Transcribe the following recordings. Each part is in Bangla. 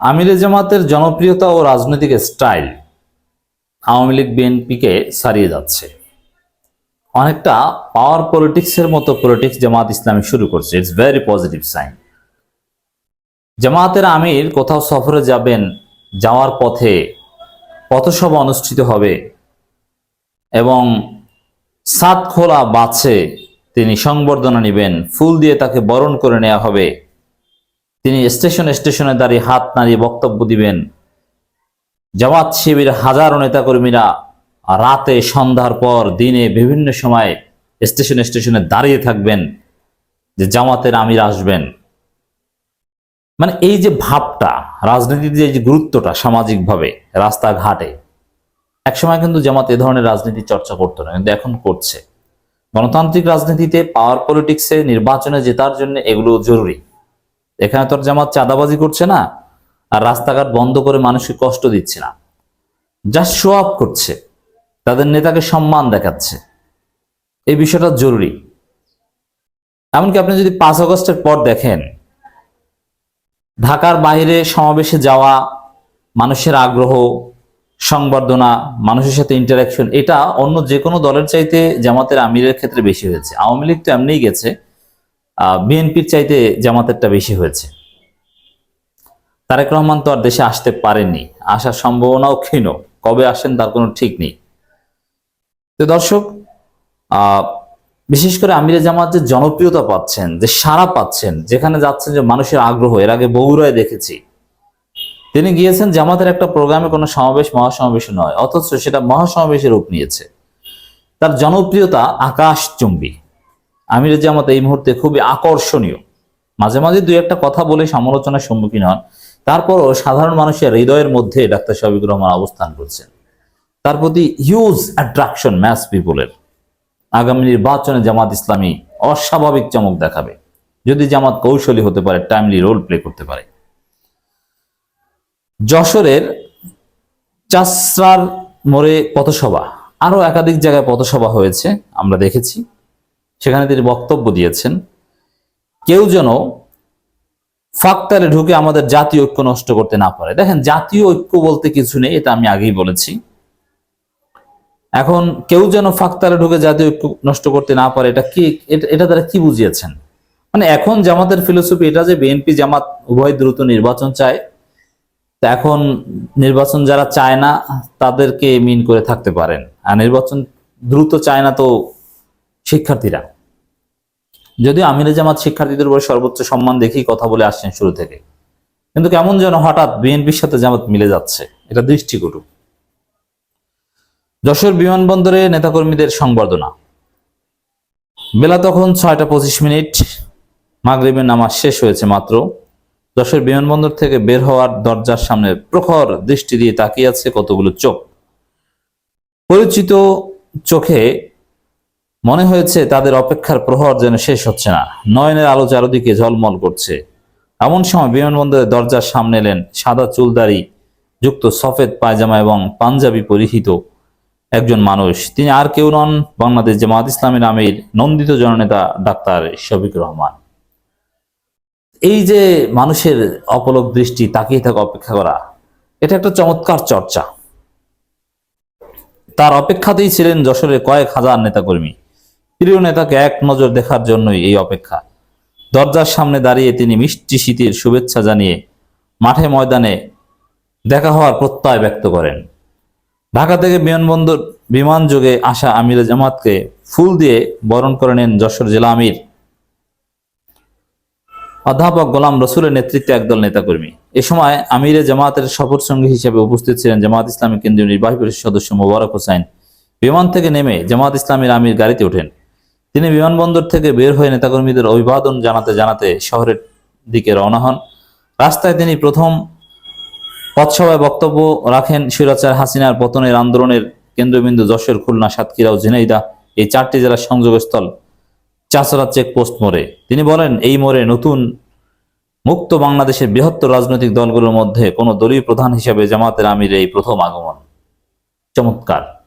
আমিরে জামাতের জনপ্রিয়তা ও রাজনৈতিক স্টাইল আওয়ামী লীগ, বিএনপিকে সারিয়ে যাচ্ছে। অনেকটা পাওয়ার পলিটিক্সের মতো পলিটিক্স জামাত ইসলামী শুরু করছে। ইটস ভেরি পজিটিভ সাইন জামাতের আমির কোথাও সফরে যাবেন, যাওয়ার পথে পথসভা অনুষ্ঠিত হবে এবং সাত খোলা বাছে তিনি সংবর্ধনা নেবেন। ফুল দিয়ে তাকে বরণ করে নেওয়া হবে। তিনি স্টেশন স্টেশনে দাঁড়িয়ে হাত নাড়িয়ে বক্তব্য দিবেন। জামাত শিবির হাজারো নেতাকর্মীরা রাতে সন্ধ্যার পর দিনে বিভিন্ন সময় স্টেশন স্টেশনে দাঁড়িয়ে থাকবেন, যে জামাতের আমির আসবেন। মানে এই যে ভাবটা, রাজনীতির যে গুরুত্বটা সামাজিকভাবে, রাস্তাঘাটে, একসময় কিন্তু জামাত এ ধরনের রাজনীতি চর্চা করতো না, কিন্তু এখন করছে। গণতান্ত্রিক রাজনীতিতে পাওয়ার পলিটিক্সে নির্বাচনে জেতার জন্য এগুলো জরুরি। এখানে তোর জামাত চাঁদাবাজি করছে না, আর রাস্তাঘাট বন্ধ করে মানুষকে কষ্ট দিচ্ছে না। জাস্ট শো আপ করছে, তাদের নেতাকে সম্মান দেখাচ্ছে। এই বিষয়টা জরুরি। এমনকি আপনি যদি পাঁচ আগস্টের পর দেখেন, ঢাকার বাইরে সমাবেশে যাওয়া, মানুষের আগ্রহ, সংবর্ধনা, মানুষের সাথে ইন্টারাকশন এটা অন্য যে কোনো দলের চাইতে জামাতের আমিরের ক্ষেত্রে বেশি হয়েছে। আওয়ামী লীগ তো এমনিই গেছে। বিএনপির চাইতে জামাতেরটা বেশি হয়েছে। তারেক রহমান তো আর দেশে আসতে পারেননি, আসার সম্ভাবনাও ক্ষীণ, কবে আসেন তার কোনো ঠিক নেই। তো দর্শক বিশেষ করে আমিরে জামাত যে জনপ্রিয়তা পাচ্ছেন, যে সাড়া পাচ্ছেন, যেখানে যাচ্ছেন যে মানুষের আগ্রহ, এর আগে বগুড়ায় দেখেছি। তিনি গিয়েছেন জামাতের একটা প্রোগ্রামে, কোনো সমাবেশ, মহাসমাবেশ নয়, অথচ সেটা মহাসমাবেশের রূপ নিয়েছে। তার জনপ্রিয়তা আকাশচুম্বী। আমির জামাত এই মুহূর্তে খুবই আকর্ষণীয়। মাঝে মাঝে দুই একটা কথা বলে সমালোচনার সম্মুখীন হন। তারপরও সাধারণ মানুষের হৃদয়ের মধ্যে ডাক্তার শফিকুর রহমান অবস্থান করছেন। তার প্রতি হিউজ অ্যাট্রাকশন ম্যাস পিপুলের আগামী নির্বাচনে জামাত ইসলামী অস্বাভাবিক চমক দেখাবে। যদি জামাত কৌশলী হতে পারে টাইমলি রোল প্লে করতে পারে। যশোরের চাষরার মোড়ে পথসভা। আরও একাধিক জায়গায় পথসভা হয়েছে, আমরা দেখেছি। সেখানে তিনি বক্তব্য দিয়েছেন, কেউ যেন ফাঁকতালে ঢুকে আমাদের জাতীয় ঐক্য নষ্ট করতে না পারে। দেখেন, জাতীয় ঐক্য বলতে কিছু নেই, এটা আমি আগেই বলেছি। এখন কেউ যেন ফাঁকতালে ঢুকে জাতীয় ঐক্য নষ্ট করতে না পারে, এটা কি, এটা- দ্বারা কি বুঝিয়েছেন? মানে এখন জামাতের ফিলোসফি এটা যে বিএনপি জামাত উভয় দ্রুত নির্বাচন চায়, তা এখন নির্বাচন যারা চায় না, তাদেরকে মিন করে থাকতে পারেন। আর নির্বাচন দ্রুত চায় না তো শিক্ষার্থীরা। যদিও আমিরে জামাত শিক্ষার্থীদের উপর সর্বোচ্চ সম্মান দেখেই কথা বলে আসছেন শুরু থেকে। কিন্তু কেমন যেন হঠাৎ বিএনপির সাথে জামাত মিলে যাচ্ছে, এটা দৃষ্টিকটু। যশোর বিমানবন্দরে নেতাকর্মীদের সংবর্ধনা। বেলা তখন ছয়টা পঁচিশ মিনিট, মাগরিবের নামাজ শেষ হয়েছে মাত্র। যশোর বিমানবন্দর থেকে বের হওয়ার দরজার সামনে প্রখর দৃষ্টি দিয়ে তাকিয়ে আছে কতগুলো চোখ। পরিচিত চোখে মনে হয়েছে তাদের অপেক্ষার প্রহর যেন শেষ হচ্ছে না। নয়নের আলো চারদিকে ঝলমল করছে। এমন সময় বিমানবন্দরের দরজার সামনে এলেন সাদা চুলদারি, যুক্ত সফেদ পায়জামা এবং পাঞ্জাবি পরিহিত একজন মানুষ। তিনি আর কেউ নন, বাংলাদেশ জামাত ইসলামের আমির নন্দিত জননেতা ডাক্তার শফিক রহমান। এই যে মানুষের অপলক দৃষ্টি, তাকিয়ে থাকা, অপেক্ষা করা, এটা একটা চমৎকার চর্চা। তার অপেক্ষাতেই ছিলেন যশোরের কয়েক হাজার নেতাকর্মী। প্রিয় নেতাকে এক নজর দেখার জন্যই এই অপেক্ষা। দরজার সামনে দাঁড়িয়ে তিনি মিষ্টি শীতের শুভেচ্ছা জানিয়ে মাঠে ময়দানে দেখা হওয়ার প্রত্যয় ব্যক্ত করেন। ঢাকা থেকে বিমানবন্দর বিমান যোগে আসা আমির জামাতকে ফুল দিয়ে বরণ করে নেন যশোর জেলা আমির। অধ্যাপক গোলাম রসুলের নেতৃত্বে একদল নেতাকর্মী। এ সময় আমিরে জামাতের শপথ সঙ্গী হিসেবে উপস্থিত ছিলেন জামাত ইসলামী কেন্দ্রীয় নির্বাহী পরিষদ সদস্য মোবারক হোসাইন। বিমান থেকে নেমে জামাত ইসলামীর আমির গাড়িতে ওঠেন। তিনি বিমানবন্দর থেকে বের হয়ে নেতাকর্মীদের অভিবাদন জানাতে জানাতে শহরের দিকে রওনা হন। রাস্তায় তিনি প্রথম পথসভায় বক্তব্য রাখেন স্বৈরাচার হাসিনার পতনের আন্দোলনের কেন্দ্রবিন্দু যশোর, খুলনা, সাতক্ষীরা ও ঝিনাইদা এই চারটি জেলার সংযোগস্থল চাষরা চেকপোস্ট মোড়ে। তিনি বলেন, এই মোড়ে নতুন মুক্ত বাংলাদেশের বৃহত্তর রাজনৈতিক দলগুলোর মধ্যে কোনো দলীয় প্রধান হিসেবে জামাতের আমির এই প্রথম আগমন। চমৎকার।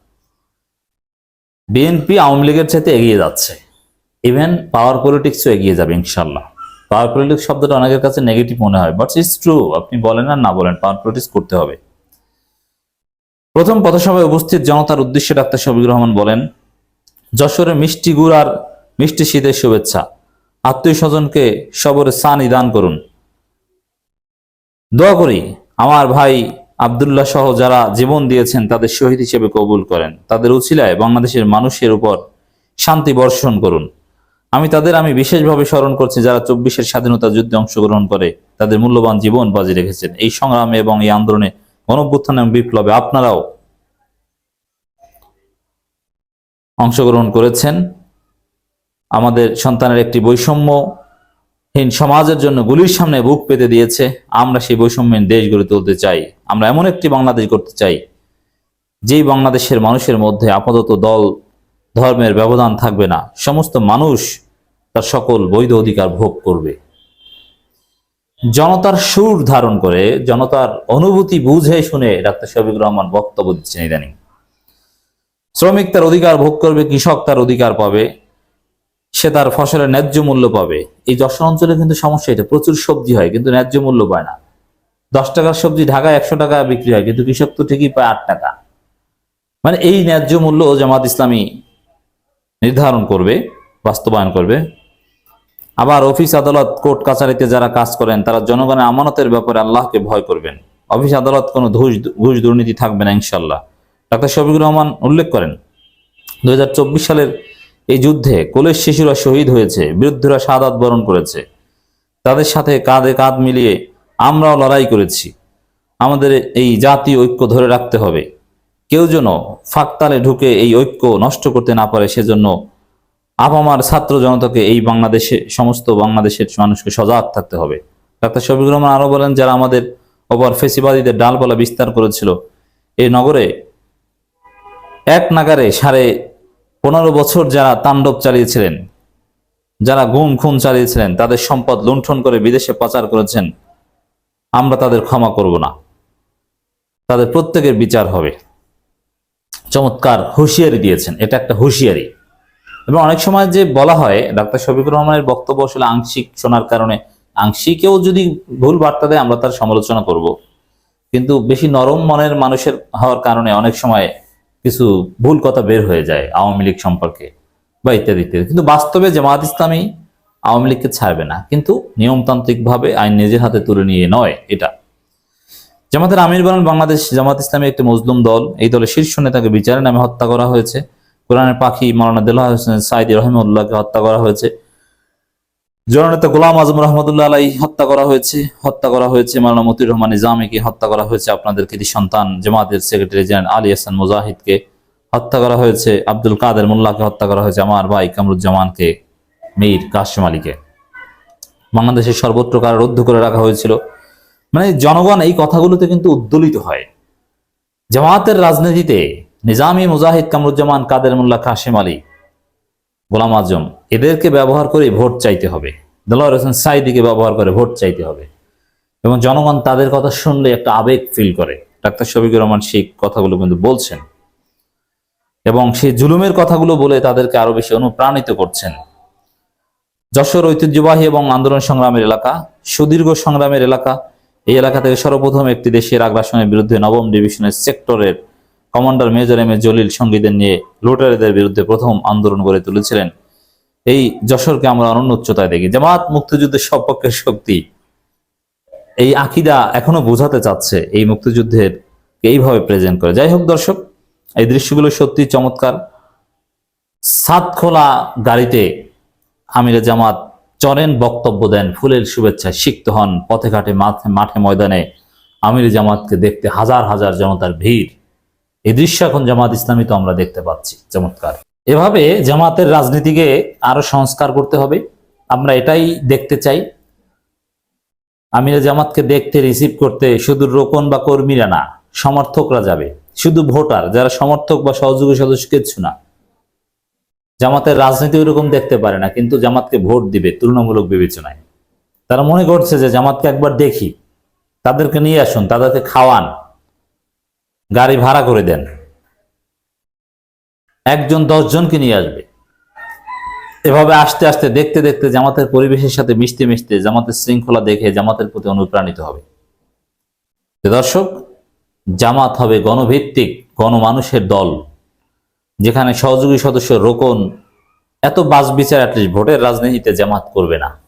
বিএনপি আওয়ামী লীগের চাইতে এগিয়ে যাচ্ছে। ইভেন পাওয়ার পলিটিক্সও এগিয়ে যাবে ইনশাল্লাহ পাওয়ার পলিটিক্স শব্দটা অনেকের কাছে নেগেটিভ মনে হয় বাট ইটস ট্রু আপনি বলেন আর না বলেন পাওয়ার পলিটিক্স করতে হবে। প্রথম পথসভায় উপস্থিত জনতার উদ্দেশ্যে ডাক্তার শফিকুর রহমান বলেন, যশোরে মিষ্টি গুড় আর মিষ্টি শীতের শুভেচ্ছা। আত্মীয় স্বজনকে সবরে সানি দান করুন। দোয়া করি, আমার ভাই আবদুল্লাহ সহ যারা জীবন দিয়েছেন, তাদের শহীদ হিসেবে কবুল করেন। তাদের উছিলায় বাংলাদেশের মানুষের উপর শান্তি বর্ষণ করুন। আমি তাদের, আমি বিশেষভাবে স্মরণ করছি যারা চব্বিশের স্বাধীনতা যুদ্ধে অংশগ্রহণ করে তাদের মূল্যবান জীবন বাজি রেখেছেন। এই সংগ্রামে এবং এই আন্দোলনে গণভ্যুত্থান এবং বিপ্লবে আপনারাও অংশগ্রহণ করেছেন। আমাদের সন্তানের একটি বৈষম্যহীন সমাজের জন্য গুলির সামনে বুক পেতে দিয়েছে। আমরা সেই বৈষম্যহীন দেশ গড়ে তুলতে চাই। আমরা এমন একটি বাংলাদেশ করতে চাই, যেই বাংলাদেশের মানুষের মধ্যে আপাতত দল, ধর্মের ব্যবধান থাকবে না। সমস্ত মানুষ তার সকল বৈধ অধিকার ভোগ করবে। জনতার সুর ধারণ করে, জনতার অনুভূতি বুঝে শুনে ডাক্তার শফিকুর রহমান বক্তব্য দিচ্ছেন ইদানিং। শ্রমিক তার অধিকার ভোগ করবে, কৃষক তার অধিকার পাবে। সে তার ফসলের ন্যায্য মূল্য পাবে। এই যশোর অঞ্চলে কিন্তু সমস্যা এটা, প্রচুর সবজি হয়, কিন্তু ন্যায্য মূল্য পায় না। দশ টাকার সবজি ঢাকায় একশো টাকা বিক্রি হয়, কিন্তু কৃষক তো ঠিকই পায় আট টাকা। মানে এই ন্যায্য মূল্য জামাত ইসলামী নির্ধারণ করবে, বাস্তবায়ন করবে। আবার অফিস আদালত, কোর্ট কাছারিতে যারা কাজ করেন, তারা জনগণের আমানতের ব্যাপারে আল্লাহকে ভয় করবেন। অফিস আদালত কোনো ঘুষ ঘুষ দুর্নীতি থাকবে না ইনশাল্লাহ ডাক্তার শফিকুর রহমান উল্লেখ করেন দু হাজার চব্বিশ সালের এই যুদ্ধে কোলের শিশুরা শহীদ হয়েছে বিরুদ্ধরা সাদাত বরণ করেছে। তাদের সাথে কাঁধে কাঁধ মিলিয়ে আমরাও লড়াই করেছি। আমাদের এই জাতীয় ঐক্য ধরে রাখতে হবে। কেউ যেন ফাঁকতালে ঢুকে এই ঐক্য নষ্ট করতে না পারে, সেজন্য আপামার ছাত্র জনতাকে এই বাংলাদেশে, সমস্ত বাংলাদেশের মানুষকে সজাগ থাকতে হবে। ডাক্তার শফিক রহমান আরও বলেন, যারা আমাদের ওপর ফেসিবাদীদের ডালপালা বিস্তার করেছিল এই নগরে এক নাগারে সাড়ে পনেরো বছর যারা তাণ্ডব চালিয়েছিলেন, যারা গুম খুন চালিয়েছিলেন, তাদের সম্পদ লুণ্ঠন করে বিদেশে পাচার করেছেন, আমরা তাদের ক্ষমা করব না। তাদের প্রত্যেকের বিচার হবে। চমৎকার হুঁশিয়ারি দিয়েছেন, এটা একটা হুঁশিয়ারি। এবং অনেক সময় যে বলা হয়, ডাক্তার শফিকুর রহমানের বক্তব্য আসলে আংশিক শোনার কারণে আংশিকেও যদি ভুল বার্তা দেয়, আমরা তার সমালোচনা করব। কিন্তু বেশি নরম মনের মানুষের হওয়ার কারণে অনেক সময় কিছু ভুল কথা বের হয়ে যায় আওয়ামী লীগ সম্পর্কে বা ইত্যাদি ইত্যাদি। কিন্তু বাস্তবে জামাত ইসলামী আওয়ামী লীগকে ছাড়বে না। কিন্তু নিয়মতান্ত্রিকভাবে আইন নিজের হাতে তুলে নিয়ে নয় এটা। জামাতের আমির বলেন বাংলাদেশ জামাত ইসলামী একটি মজলুম দল। এই দলের শীর্ষ নেতাকে বিচারের নামে হত্যা করা হয়েছে। কোরআনের পাখি মাওলানা দেলাহ হোসেন সাইদি রহমুল্লাহকে হত্যা করা হয়েছে। জননেতা গোলাম আজম রহমতুল্লাহ আলাই হত্যা করা হয়েছে, হত্যা করা হয়েছে মাওলানা মতিউর রহমান নিজামীকে, হত্যা করা হয়েছে আপনাদের কৃতি সন্তান জামাতের সেক্রেটারি জেনারেল আলী হাসান মুজাহিদকে, হত্যা করা হয়েছে আব্দুল কাদের মোল্লাকে, হত্যা করা হয়েছে আমার ভাই কামরুজ্জামানকে, মীর কাশেম আলীকে। বাংলাদেশের সর্বত্র কারারুদ্ধ করে রাখা হয়েছিল। মানে জনগণ এই কথাগুলোতে কিন্তু উদ্দোলিত হয়। জামাতের রাজনীতিতে নিজামী মুজাহিদ কামরুজ্জামান, কাদের মোল্লা কাশেম আলী গোলাম আজম, এদেরকে ব্যবহার করে ভোট চাইতে হবে। দেলোয়ার হোসেন সাইদিকে ব্যবহার করে ভোট চাইতে হবে। এবং জনগণ তাদের কথা শুনলে একটা আবেগ ফিল করে। ডাক্তার শফিকুর রহমান সেই কথাগুলো কিন্তু বলছেন। এবং সেই জুলুমের কথাগুলো বলে তাদেরকে আরও বেশি অনুপ্রাণিত করছেন। যশোর ঐতিহ্যবাহী এবং আন্দোলন সংগ্রামের এলাকা, সুদীর্ঘ সংগ্রামের এলাকা। এই এলাকা থেকে সর্বপ্রথম একটি দেশের আগ্রাসনের বিরুদ্ধে নবম ডিভিশনের সেক্টরের commander major M A Jalil সঙ্গীদের নিয়ে লুটারিদের বিরুদ্ধে প্রথম আন্দোলন গড়ে তুলেছিলেন। এই যশোরকে আমরা অনন্য উচ্চতায় দেখি। জামাত মুক্তিযুদ্ধের সপক্ষের শক্তি। এই আকিদা এখনও বোঝাতে চাচ্ছে এই মুক্তিযুদ্ধের এইভাবে প্রেজেন্ট করে। যাই হোক দর্শক, এই দৃশ্যগুলো সত্যি চমৎকার। সাত খোলা গাড়িতে আমিরে জামাত চরেন বক্তব্য দেন। ফুলের শুভেচ্ছায় সিক্ত হন। পথে ঘাটে মাঠে ময়দানে আমির জামাতকে দেখতে হাজার হাজার জনতার ভিড়। এই দৃশ্য এখন জামাত ইসলামী তো আমরা দেখতে পাচ্ছি, চমৎকার। এভাবে জামাতের রাজনীতিকে আরও সংস্কার করতে হবে, আমরা এটাই দেখতে চাই। আমিরা জামাতকে দেখতে রিসিভ করতে শুধু রোকন বা কর্মীরা না, সমর্থকরা যাবে, শুধু ভোটার, যারা সমর্থক বা সহযোগী সদস্য কিচ্ছু না। জামাতের রাজনীতি ওইরকম দেখতে পারে না, কিন্তু জামাতকে ভোট দিবে তুলনামূলক বিবেচনায়। তারা মনে করছে যে জামাতকে একবার দেখি, তাদেরকে নিয়ে আসুন, তাদেরকে খাওয়ান। গাড়ি ভাড়া করে দেন। একজন দশ জনকে নিয়ে আসবে। এভাবে আস্তে আস্তে দেখতে দেখতে জামাতের পরিবেশের সাথে মিশতে মিশতে জামাতের শৃঙ্খলা দেখে জামাতের প্রতি অনুপ্রাণিত হবে। দর্শক, জামাত হবে গণভিত্তিক, গণমানুষের দল। যেখানে সহযোগী সদস্য রোকন এত বাস বিচার অ্যাটলিস্ট ভোটের রাজনীতিতে জামাত করবে না।